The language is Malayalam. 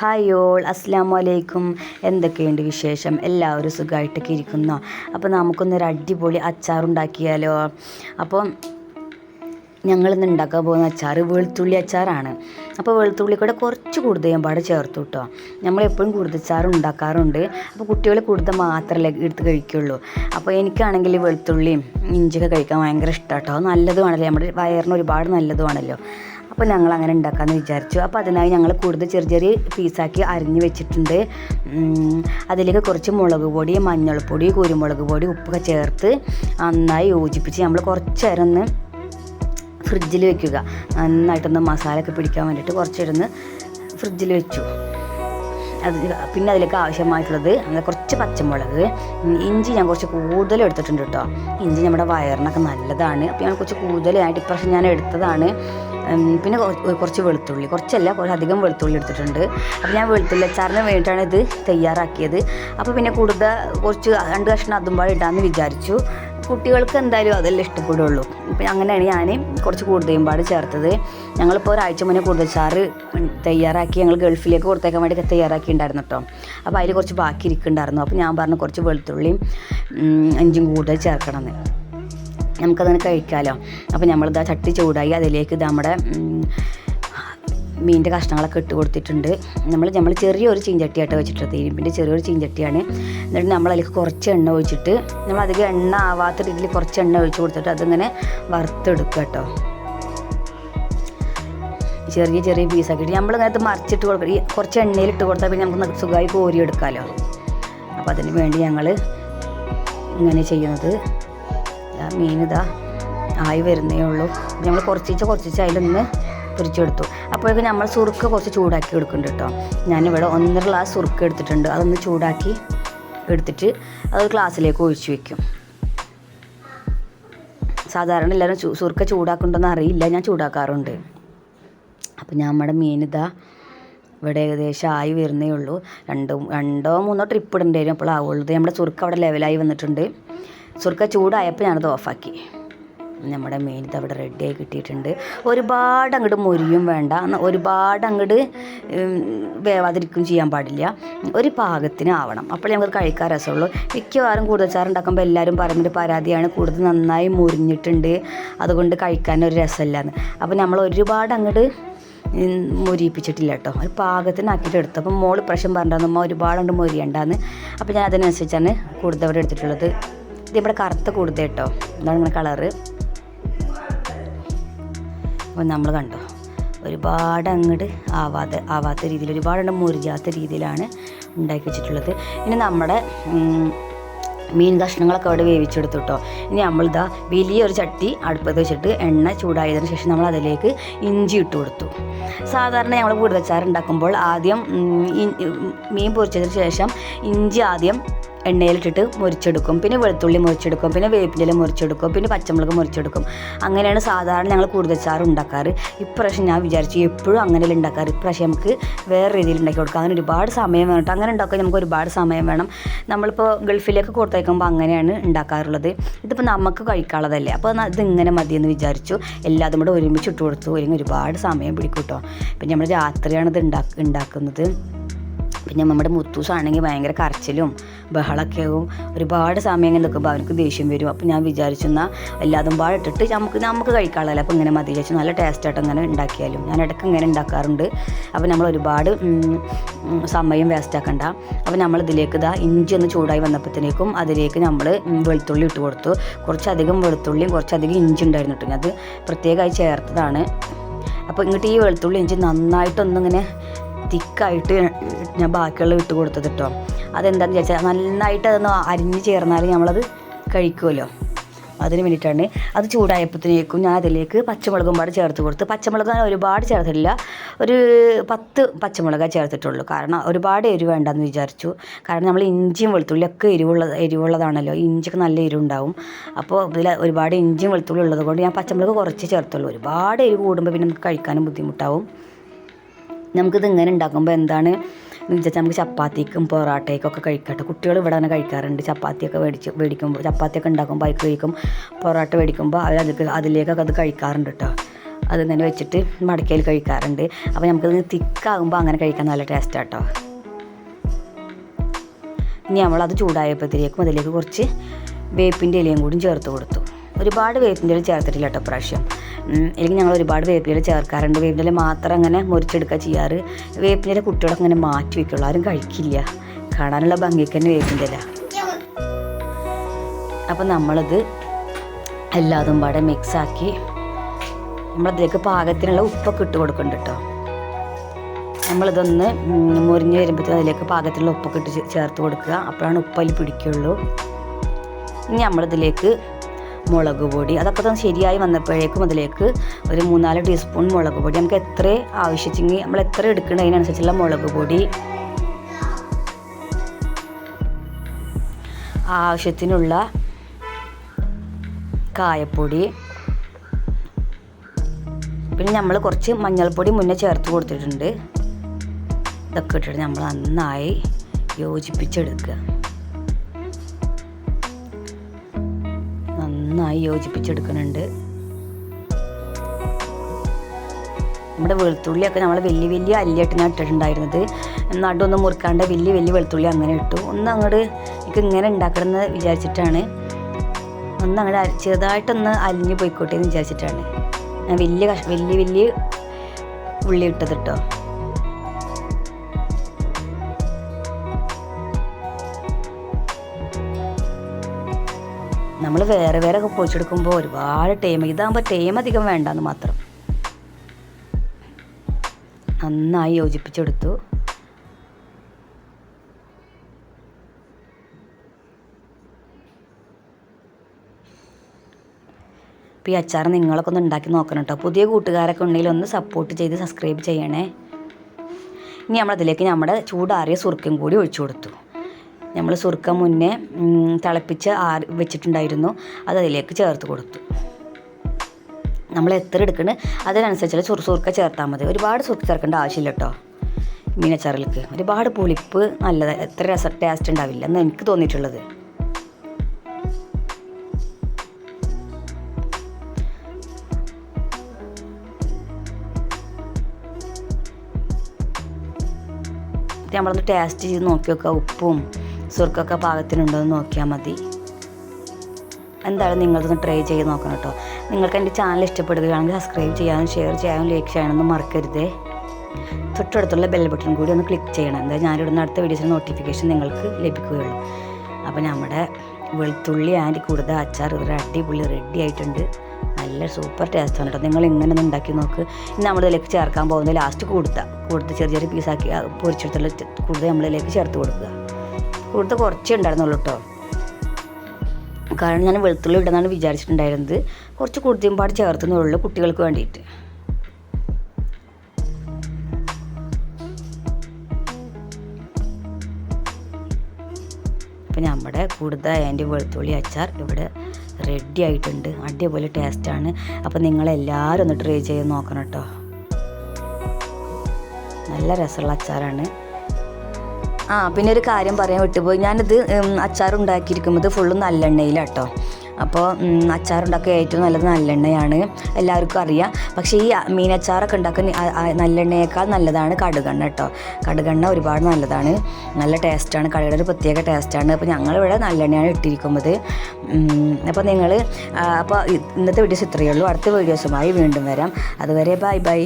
ഹായ് ഓൾ അസ്സാം വലൈക്കും എന്തൊക്കെയുണ്ട് വിശേഷം? എല്ലാവരും സുഖമായിട്ടൊക്കെ ഇരിക്കുന്നു? അപ്പോൾ നമുക്കൊന്നൊരു അടിപൊളി അച്ചാറുണ്ടാക്കിയാലോ? അപ്പോൾ ഞങ്ങളിന്ന് ഉണ്ടാക്കാൻ പോകുന്ന അച്ചാർ വെളുത്തുള്ളി അച്ചാറാണ്. അപ്പോൾ വെളുത്തുള്ളി കൂടെ കുറച്ച് കൂടുതൽ ഞാൻ പാടെ ചേർത്തു കേട്ടോ നമ്മളെപ്പോഴും കൂടുതൽ അച്ചാർ ഉണ്ടാക്കാറുണ്ട്. അപ്പോൾ കുട്ടികൾ കൂടുതൽ മാത്രമല്ലേ എടുത്ത് കഴിക്കുള്ളൂ. അപ്പോൾ എനിക്കാണെങ്കിൽ വെളുത്തുള്ളിയും ഇഞ്ചിയൊക്കെ കഴിക്കാൻ ഭയങ്കര ഇഷ്ടമാണ് കേട്ടോ നല്ലതുമാണല്ലോ. നമ്മുടെ വയറിന് ഒരുപാട് നല്ലതുമാണല്ലോ. അപ്പോൾ ഞങ്ങൾ അങ്ങനെ ഉണ്ടാക്കാമെന്ന് വിചാരിച്ചു. അപ്പോൾ അതിനായി ഞങ്ങൾ കൂടുതൽ ചെറിയ ചെറിയ പീസാക്കി അരിഞ്ഞ് വെച്ചിട്ടുണ്ട്. അതിലേക്ക് കുറച്ച് മുളക് പൊടി മഞ്ഞൾപ്പൊടി കുരുമുളക് പൊടി ഉപ്പൊക്കെ ചേർത്ത് നന്നായി യോജിപ്പിച്ച് നമ്മൾ കുറച്ച് നേരം ഒന്ന് ഫ്രിഡ്ജിൽ വെക്കുക. നന്നായിട്ടൊന്ന് മസാലയൊക്കെ പിടിക്കാൻ വേണ്ടിയിട്ട് കുറച്ചിരുന്ന് ഫ്രിഡ്ജിൽ വെച്ചു. അത് പിന്നെ അതിലേക്ക് ആവശ്യമായിട്ടുള്ളത് അങ്ങനെ കുറച്ച് പച്ചമുളക് ഇഞ്ചി ഞാൻ കുറച്ച് കൂടുതൽ എടുത്തിട്ടുണ്ട് കേട്ടോ. ഇഞ്ചി നമ്മുടെ വയറിനൊക്കെ നല്ലതാണ്. അപ്പോൾ ഞാൻ കുറച്ച് കൂടുതലായിട്ട് ഇപ്രാവശ്യം ഞാൻ എടുത്തതാണ്. പിന്നെ കുറച്ച് വെളുത്തുള്ളി കുറച്ചല്ല കുറച്ച് അധികം വെളുത്തുള്ളി എടുത്തിട്ടുണ്ട്. അപ്പോൾ ഞാൻ വെളുത്തുള്ളി അച്ചാറിന് വേണ്ടിയിട്ടാണ് ഇത് തയ്യാറാക്കിയത്. അപ്പോൾ പിന്നെ കൂടുതൽ കുറച്ച് രണ്ട് കഷ്ണം അതും ഇടാമെന്ന് വിചാരിച്ചു. കുട്ടികൾക്ക് എന്തായാലും അതല്ലേ ഇഷ്ടപ്പെടുള്ളൂ. ഇപ്പം അങ്ങനെയാണ് ഞാൻ കുറച്ച് കൂടുതലും പാട് ചേർത്തത്. ഞങ്ങളിപ്പോൾ ഒരാഴ്ച മുന്നേ കൂടുതൽ ചാറ് തയ്യാറാക്കി ഞങ്ങൾ ഗൾഫിലേക്ക് കൊടുത്തേക്കാൻ വേണ്ടി തയ്യാറാക്കി ഉണ്ടായിരുന്നു കേട്ടോ അപ്പോൾ അതിൽ കുറച്ച് ബാക്കി ഇരിക്കുന്നുണ്ടായിരുന്നു. അപ്പോൾ ഞാൻ പറഞ്ഞു കുറച്ച് വെളുത്തുള്ളിയും അഞ്ചും കൂടുതൽ ചേർക്കണമെന്ന്. നമുക്കതിന് കഴിക്കാമല്ലോ അപ്പോൾ നമ്മളിതാ ചട്ടി ചൂടായി അതിലേക്ക് നമ്മുടെ മീനിന്റെ കഷ്ണങ്ങളൊക്കെ ഇട്ട് കൊടുത്തിട്ടുണ്ട്. നമ്മൾ നമ്മൾ ചെറിയൊരു ചീഞ്ചട്ടിയായിട്ട് വെച്ചിട്ടുണ്ട് ഇരുമ്പിന്റെ ചെറിയൊരു ചീഞ്ചട്ടിയാണ്. എന്നിട്ട് നമ്മൾ അതിലേക്ക് കുറച്ച് എണ്ണ ഒഴിച്ചിട്ട് നമ്മൾ അധികം എണ്ണ ആവാത്ത രീതിയിൽ കുറച്ച് എണ്ണ ഒഴിച്ച് കൊടുത്തിട്ട് അതിങ്ങനെ വറുത്തെടുക്കുക കേട്ടോ. ചെറിയ ചെറിയ പീസാക്കിയിട്ട് നമ്മൾ ഇതിനകത്ത് മറിച്ചിട്ട് കൊടുക്കുക ഈ കുറച്ച് എണ്ണയിൽ ഇട്ട് കൊടുത്താൽ പിന്നെ നമുക്ക് സുഖമായി കോരിയെടുക്കാമല്ലോ അപ്പോൾ അതിന് വേണ്ടി ഞങ്ങൾ ഇങ്ങനെ ചെയ്യുന്നത്. മീൻ ഇതാ ആയി വരുന്നേ ഉള്ളൂ. നമ്മൾ കുറച്ചിച്ച് കുറച്ചിച്ച് അതിലൊന്ന് പൊരിച്ചെടുത്തു. അപ്പോഴേക്കും നമ്മൾ സുറുക്ക് കുറച്ച് ചൂടാക്കി എടുക്കുന്നുണ്ട് കേട്ടോ. ഞാനിവിടെ ഒന്നര ഗ്ലാസ് സുറുക്ക് എടുത്തിട്ടുണ്ട്. അതൊന്ന് ചൂടാക്കി എടുത്തിട്ട് അത് ഗ്ലാസ്സിലേക്ക് ഒഴിച്ച് വെക്കും. സാധാരണ എല്ലാവരും സുറുക്ക ചൂടാക്കുന്നുണ്ടെന്ന് അറിയില്ല. ഞാൻ ചൂടാക്കാറുണ്ട്. അപ്പം നമ്മുടെ മീൻ ഇതാ ഇവിടെ ഏകദേശം ആയി വരുന്നേ ഉള്ളൂ. രണ്ടോ രണ്ടോ മൂന്നോ ട്രിപ്പ് ഇടേണ്ടി വരും. അപ്പോൾ ആവുള്ളൂ നമ്മുടെ സുറുക്ക് അവിടെ ലെവലായി വന്നിട്ടുണ്ട്. സുറുക്ക ചൂടായപ്പോൾ ഞാനത് ഓഫാക്കി. നമ്മുടെ മെയിൻ ഇത് അവിടെ റെഡിയായി കിട്ടിയിട്ടുണ്ട്. ഒരുപാട് അങ്ങോട്ട് മൊരിയും വേണ്ട. ഒരുപാട് അങ്ങോട്ട് വേവാതിരിക്കും ചെയ്യാൻ പാടില്ല. ഒരു പാകത്തിന് ആവണം. അപ്പോൾ ഞങ്ങൾക്ക് കഴിക്കാൻ രസമുള്ളൂ. മിക്കവാറും കൂടുതൽ ചാറുണ്ടാക്കുമ്പോൾ എല്ലാവരും പറയുന്നൊരു പരാതിയാണ്. കൂടുതൽ നന്നായി മുരിഞ്ഞിട്ടുണ്ട്. അതുകൊണ്ട് കഴിക്കാൻ ഒരു രസമില്ലാന്ന്. അപ്പോൾ നമ്മൾ ഒരുപാട് അങ്ങോട്ട് മൊരിയിപ്പിച്ചിട്ടില്ല കേട്ടോ. ഒരു പാകത്തിനാക്കിയിട്ട് എടുത്തു. അപ്പം മോൾ പ്രശ്നം പറഞ്ഞിട്ടുണ്ടെന്ന് ഒരുപാട് കൊണ്ട് മൊരിയണ്ടാന്ന്. അപ്പോൾ ഞാൻ അതിനനുസരിച്ചാണ് കൂടുതൽ അവിടെ എടുത്തിട്ടുള്ളത്. ഇത് ഇവിടെ കറുത്ത കൂടുതൽ കേട്ടോ. ഇതാണ് ഇങ്ങനെ കളറ്. അപ്പോൾ നമ്മൾ കണ്ടോ ഒരുപാട് അങ്ങോട്ട് ആവാതെ ആവാത്ത രീതിയിൽ ഒരുപാട് മുറിജാത്ത രീതിയിലാണ് ഉണ്ടാക്കി വെച്ചിട്ടുള്ളത്. ഇനി നമ്മുടെ മീൻ കഷ്ണങ്ങളൊക്കെ അവിടെ വേവിച്ചെടുത്തു കേട്ടോ. ഇനി നമ്മളിതാ വലിയൊരു ചട്ടി അടുപ്പത്ത് വെച്ചിട്ട് എണ്ണ ചൂടായതിനു ശേഷം നമ്മൾ അതിലേക്ക് ഇഞ്ചി ഇട്ട് കൊടുത്തു. സാധാരണ ഞങ്ങൾ കൂടുതച്ചാറ് ഉണ്ടാക്കുമ്പോൾ ആദ്യം മീൻ പൊരിച്ചതിന് ശേഷം ഇഞ്ചി ആദ്യം എണ്ണയിലിട്ടിട്ട് മുറിച്ചെടുക്കും. പിന്നെ വെളുത്തുള്ളി മുറിച്ചെടുക്കും. പിന്നെ വേപ്പിന്റെ മുറിച്ചെടുക്കും. പിന്നെ പച്ചമുളക് മുറിച്ചെടുക്കും. അങ്ങനെയാണ് സാധാരണ ഞങ്ങൾ കൂടുതൽ ചാറ് ഉണ്ടാക്കാറ്. ഇപ്രാവശ്യം ഞാൻ വിചാരിച്ചു എപ്പോഴും അങ്ങനെയല്ല ഉണ്ടാക്കാറ്. ഇപ്രാവശ്യം നമുക്ക് വേറെ രീതിയിൽ ഉണ്ടാക്കി കൊടുക്കാം. അങ്ങനെ ഒരുപാട് സമയം വേണം. അങ്ങനെ ഉണ്ടാക്കാൻ നമുക്ക് ഒരുപാട് സമയം വേണം. നമ്മളിപ്പോൾ ഗൾഫിലേക്ക് കൊടുത്തേക്കുമ്പോൾ അങ്ങനെയാണ് ഉണ്ടാക്കാറുള്ളത്. ഇതിപ്പോൾ നമുക്ക് കഴിക്കാനുള്ളതല്ലേ. അപ്പോൾ ഇതിങ്ങനെ മതിയെന്ന് വിചാരിച്ചു. എല്ലാതും കൂടെ ഒരുമിച്ച് ഇട്ട് കൊടുത്തു. അല്ലെങ്കിൽ ഒരുപാട് സമയം പിടിക്കും കേട്ടോ. പിന്നെ നമ്മൾ രാത്രിയാണ് ഇത് ഉണ്ടാക്കുന്നത്. പിന്നെ നമ്മുടെ മുത്തൂസാണെങ്കിൽ ഭയങ്കര കരച്ചിലും ബഹളമൊക്കെ ആവും ഒരുപാട് സമയം നിൽക്കുമ്പോൾ അവർക്ക് ദേഷ്യം വരും. അപ്പോൾ ഞാൻ വിചാരിച്ചു എന്നാൽ എല്ലാതും പാടിട്ടിട്ട് നമുക്ക് നമുക്ക് കഴിക്കാനുള്ളതല്ല. അപ്പോൾ ഇങ്ങനെ മതി വെച്ച് നല്ല ടേസ്റ്റായിട്ട് അങ്ങനെ ഉണ്ടാക്കിയാലും. ഞാൻ ഇടയ്ക്ക് ഇങ്ങനെ ഉണ്ടാക്കാറുണ്ട്. അപ്പോൾ നമ്മൾ ഒരുപാട് സമയം വേസ്റ്റാക്കണ്ട അപ്പോൾ നമ്മൾ ഇതിലേക്ക് ഇതാ ഇഞ്ചി ഒന്ന് ചൂടായി വന്നപ്പോഴത്തേക്കും അതിലേക്ക് നമ്മൾ വെളുത്തുള്ളി ഇട്ട് കൊടുത്തു. കുറച്ചധികം വെളുത്തുള്ളിയും കുറച്ചധികം ഇഞ്ചി ഉണ്ടായിരുന്നു കേട്ടോ. അത് പ്രത്യേകമായി ചേർത്തതാണ്. അപ്പോൾ ഇങ്ങോട്ട് ഈ വെളുത്തുള്ളി ഇഞ്ചി നന്നായിട്ടൊന്നിങ്ങനെ തിക്കായിട്ട് ഞാൻ ബാക്കിയുള്ള ഇട്ട് കൊടുത്തത് കേട്ടോ അതെന്താണെന്ന് ചോദിച്ചാൽ നന്നായിട്ട് അതൊന്ന് അരിഞ്ഞ് ചേർന്നാൽ നമ്മളത് കഴിക്കുമല്ലോ അതിന് വേണ്ടിയിട്ടാണ്. അത് ചൂടായപ്പോഴത്തേക്കും ഞാൻ അതിലേക്ക് പച്ചമുളകും പാട് ചേർത്ത് കൊടുത്ത്. പച്ചമുളക് ഞാൻ ഒരുപാട് ചേർത്തിട്ടില്ല. ഒരു പത്ത് പച്ചമുളക് ചേർത്തിട്ടുള്ളൂ. കാരണം ഒരുപാട് എരിവ് വേണ്ടെന്ന് വിചാരിച്ചു. കാരണം നമ്മൾ ഇഞ്ചിയും വെളുത്തുള്ളിയൊക്കെ എരിവുള്ള എരിവുള്ളതാണല്ലോ. ഇഞ്ചിയൊക്കെ നല്ല എരിവുണ്ടാവും. അപ്പോൾ ഇതിൽ ഒരുപാട് ഇഞ്ചിയും വെളുത്തുള്ളി ഉള്ളത് കൊണ്ട് ഞാൻ പച്ചമുളക് കുറച്ച് ചേർത്തുള്ളൂ. ഒരുപാട് എരിവ് കൂടുമ്പോൾ പിന്നെ നമുക്ക് കഴിക്കാനും ബുദ്ധിമുട്ടാവും. നമുക്കിത് ഇങ്ങനെ ഉണ്ടാക്കുമ്പോൾ എന്താണ്? വെച്ചാൽ നമുക്ക് ചപ്പാത്തിക്കും പൊറോട്ടയ്ക്കൊക്കെ കഴിക്കട്ടെ. കുട്ടികൾ ഇവിടെ തന്നെ കഴിക്കാറുണ്ട്. ചപ്പാത്തിയൊക്കെ മേടിച്ച് മേടിക്കുമ്പോൾ ചപ്പാത്തിയൊക്കെ ഉണ്ടാക്കുമ്പോൾ അതിൽ കഴിക്കും. പൊറോട്ട മേടിക്കുമ്പോൾ അവർ അതിലേക്ക് അതിലേക്കൊക്കെ അത് കഴിക്കാറുണ്ട് കേട്ടോ അതിങ്ങനെ വെച്ചിട്ട് മടക്കയിൽ കഴിക്കാറുണ്ട്. അപ്പോൾ നമുക്കത് തിക്കാകുമ്പോൾ അങ്ങനെ കഴിക്കാൻ നല്ല ടേസ്റ്റ് കേട്ടോ ഇനി നമ്മളത് ചൂടായപ്പോഴത്തേക്കും അതിലേക്ക് കുറച്ച് വേപ്പിന്റെ ഇലയും കൂടി ചേർത്ത് കൊടുത്തു. ഒരുപാട് വേപ്പിന്റെ ചേർത്തിട്ടില്ല കേട്ടോ പ്രാവശ്യം അല്ലെങ്കിൽ ഞങ്ങൾ ഒരുപാട് വേപ്പിന്റെ ചേർക്കാറുണ്ട്. വേപ്പിന്റെ മാത്രം അങ്ങനെ മുറിച്ചെടുക്കുക ചെയ്യാറ്. വേപ്പിന്റെ കുട്ടികളൊക്കെ അങ്ങനെ മാറ്റി വയ്ക്കുള്ളൂ ആരും കഴിക്കില്ല. കാണാനുള്ള ഭംഗിക്ക് തന്നെ വേപ്പിന്റെ അപ്പം നമ്മളത് എല്ലാതും പാടെ മിക്സാക്കി നമ്മളതിലേക്ക് പാകത്തിനുള്ള ഉപ്പൊക്കെ ഇട്ട് കൊടുക്കുന്നുണ്ട് കേട്ടോ നമ്മളിതൊന്ന് മുറിഞ്ഞ് വരുമ്പോഴത്തേക്കും അതിലേക്ക് പാകത്തിലുള്ള ഉപ്പൊക്കെ ഇട്ട് ചേർത്ത് കൊടുക്കുക. അപ്പോഴാണ് ഉപ്പതിൽ പിടിക്കുള്ളൂ. ഇനി നമ്മളിതിലേക്ക് മുളക് പൊടി. അതൊക്കെ തന്നെ ശരിയായി വന്നപ്പോഴേക്കും അതിലേക്ക് ഒരു മൂന്നാൽ ടീസ്പൂൺ മുളക് പൊടി. നമുക്ക് എത്ര ആവശ്യമെങ്കിൽ നമ്മൾ എത്ര എടുക്കണം അതിനനുസരിച്ചുള്ള മുളക് പൊടി ആവശ്യത്തിനുള്ള കായപ്പൊടി. പിന്നെ നമ്മൾ കുറച്ച് മഞ്ഞൾപ്പൊടി മുന്നേ ചേർത്ത് കൊടുത്തിട്ടുണ്ട്. ഇതൊക്കെ ഇട്ടിട്ട് നമ്മൾ നന്നായി യോജിപ്പിച്ചെടുക്കുക. നന്നായി യോജിപ്പിച്ചെടുക്കുന്നുണ്ട്. നമ്മുടെ വെളുത്തുള്ളിയൊക്കെ നമ്മൾ വലിയ വലിയ അല്ലിയായിട്ട് ഞാൻ ഇട്ടിട്ടുണ്ടായിരുന്നത് നടുവൊന്നും മുറുക്കാണ്ട് വലിയ വലിയ വെളുത്തുള്ളി അങ്ങനെ ഇട്ടു. ഒന്ന് അങ്ങോട്ട് എനിക്ക് ഇങ്ങനെ ഉണ്ടാക്കണം എന്ന് വിചാരിച്ചിട്ടാണ്. ഒന്ന് അങ്ങോട്ട് ചെറുതായിട്ടൊന്ന് അലിഞ്ഞു പോയിക്കോട്ടെ എന്ന് വിചാരിച്ചിട്ടാണ്. ഞാൻ വലിയ കഷ വലിയ വലിയ ഉള്ളി ഇട്ടത് കേട്ടോ. നമ്മൾ വേറെ വേറെ ഒക്കെ പൊഴിച്ചെടുക്കുമ്പോൾ ഒരുപാട് ടൈം ഇതാകുമ്പോൾ ടൈം അധികം വേണ്ടെന്ന് മാത്രം. നന്നായി യോജിപ്പിച്ചെടുത്തു. ഈ അച്ചാർ നിങ്ങളൊക്കെ ഒന്ന് ഉണ്ടാക്കി നോക്കണം കേട്ടോ പുതിയ കൂട്ടുകാരൊക്കെ ഉണ്ടെങ്കിൽ ഒന്ന് സപ്പോർട്ട് ചെയ്ത് സബ്സ്ക്രൈബ് ചെയ്യണേ. ഇനി നമ്മളതിലേക്ക് നമ്മുടെ ചൂടാറിയ സുർക്കും കൂടി ഒഴിച്ചു കൊടുത്തു. നമ്മൾ സുർക്ക മുന്നേ തിളപ്പിച്ച് ആറി വെച്ചിട്ടുണ്ടായിരുന്നു. അത് അതിലേക്ക് ചേർത്ത് കൊടുത്തു. നമ്മൾ എത്ര എടുക്കണ്? അതിനനുസരിച്ചുള്ള സുർ സുർക്ക ചേർത്താൽ മതി. ഒരുപാട് സുർക്ക ചേർക്കേണ്ട ആവശ്യമില്ല കേട്ടോ മീനച്ചാറിലേക്ക്. ഒരുപാട് പുളിപ്പ് നല്ലത്. എത്ര രസ ടേസ്റ്റ് ഉണ്ടാവില്ല എന്ന് എനിക്ക് തോന്നിയിട്ടുള്ളത്. നമ്മളൊന്ന് ടേസ്റ്റ് ചെയ്ത് നോക്കി നോക്കുക. ഉപ്പും സുർക്കൊക്കെ പാകത്തിനുണ്ടോ എന്ന് നോക്കിയാൽ മതി. എന്തായാലും നിങ്ങളതൊന്ന് ട്രൈ ചെയ്ത് നോക്കണം കേട്ടോ. നിങ്ങൾക്ക് എന്റെ ചാനൽ ഇഷ്ടപ്പെടുകയാണെങ്കിൽ സബ്സ്ക്രൈബ് ചെയ്യാനും ഷെയർ ചെയ്യാനും ലൈക്ക് ചെയ്യാനൊന്നും മറക്കരുതേ. തൊട്ടടുത്തുള്ള ബെൽ ബട്ടൺ കൂടി ഒന്ന് ക്ലിക്ക് ചെയ്യണം. എന്താ നിന്ന് അടുത്ത വീഡിയോസിന് നോട്ടിഫിക്കേഷൻ നിങ്ങൾക്ക് ലഭിക്കുകയുള്ളൂ. അപ്പോൾ നമ്മുടെ വെളുത്തുള്ളി ആൻഡ് കൂടുതൽ അച്ചാർ ഒരു അടിപൊളി റെഡി ആയിട്ടുണ്ട്. നല്ല സൂപ്പർ ടേസ്റ്റ് ആണ് കേട്ടോ. നിങ്ങൾ ഇങ്ങനെ ഒന്ന് ഉണ്ടാക്കി നോക്ക്. ഇനി നമ്മളിതിലേക്ക് ചേർക്കാൻ പോകുന്നത് ലാസ്റ്റ് കൂടുത്ത കൂടുതൽ ചെറിയ ചെറിയ പീസാക്കി പൊരിച്ചെടുത്തുള്ള കൂടുതൽ നമ്മളിതിലേക്ക് ചേർത്ത് കൊടുക്കുക. കൂടുതൽ കുറച്ചേ ഉണ്ടായിരുന്നുള്ളൂ കേട്ടോ. കാരണം ഞാൻ വെളുത്തുള്ളി ഇടുന്നാണ് വിചാരിച്ചിട്ടുണ്ടായിരുന്നത്. കുറച്ച് കൂടുതലും പാട് ചേർത്തുന്നുള്ളൂ കുട്ടികൾക്ക് വേണ്ടിയിട്ട്. അപ്പം നമ്മുടെ കൂടുതൽ അതിന്റെ വെളുത്തുള്ളി അച്ചാർ ഇവിടെ റെഡി ആയിട്ടുണ്ട്. അടിപൊളി ടേസ്റ്റാണ് അപ്പം നിങ്ങളെല്ലാവരും ഒന്ന് ട്രൈ ചെയ്ത് നോക്കണം കേട്ടോ. നല്ല രസമുള്ള അച്ചാറാണ്. ആ പിന്നെ ഒരു കാര്യം പറയാൻ വിട്ടുപോയി. ഞാനിത് അച്ചാർ ഉണ്ടാക്കിയിരിക്കുന്നത് ഫുള്ളും നല്ലെണ്ണയിലാട്ടോ. അപ്പോൾ അച്ചാറുണ്ടാക്കുക ഏറ്റവും നല്ലത് നല്ലെണ്ണയാണ്. എല്ലാവർക്കും അറിയാം. പക്ഷേ ഈ മീനച്ചാറൊക്കെ ഉണ്ടാക്കാൻ നല്ലെണ്ണയേക്കാൾ നല്ലതാണ് കടുകെണ്ണ കേട്ടോ. കടുകെണ്ണ ഒരുപാട് നല്ലതാണ്. നല്ല ടേസ്റ്റാണ്. കടുകയുടെ ഒരു പ്രത്യേക ടേസ്റ്റാണ്. അപ്പോൾ ഞങ്ങളിവിടെ നല്ലെണ്ണയാണ് ഇട്ടിരിക്കുന്നത്. അപ്പോൾ നിങ്ങൾ അപ്പോൾ ഇന്നത്തെ വീഡിയോസ് ഇത്രയേ ഉള്ളൂ. അടുത്ത വീഡിയോസുമായി വീണ്ടും വരാം. അതുവരെ ബൈ ബൈ.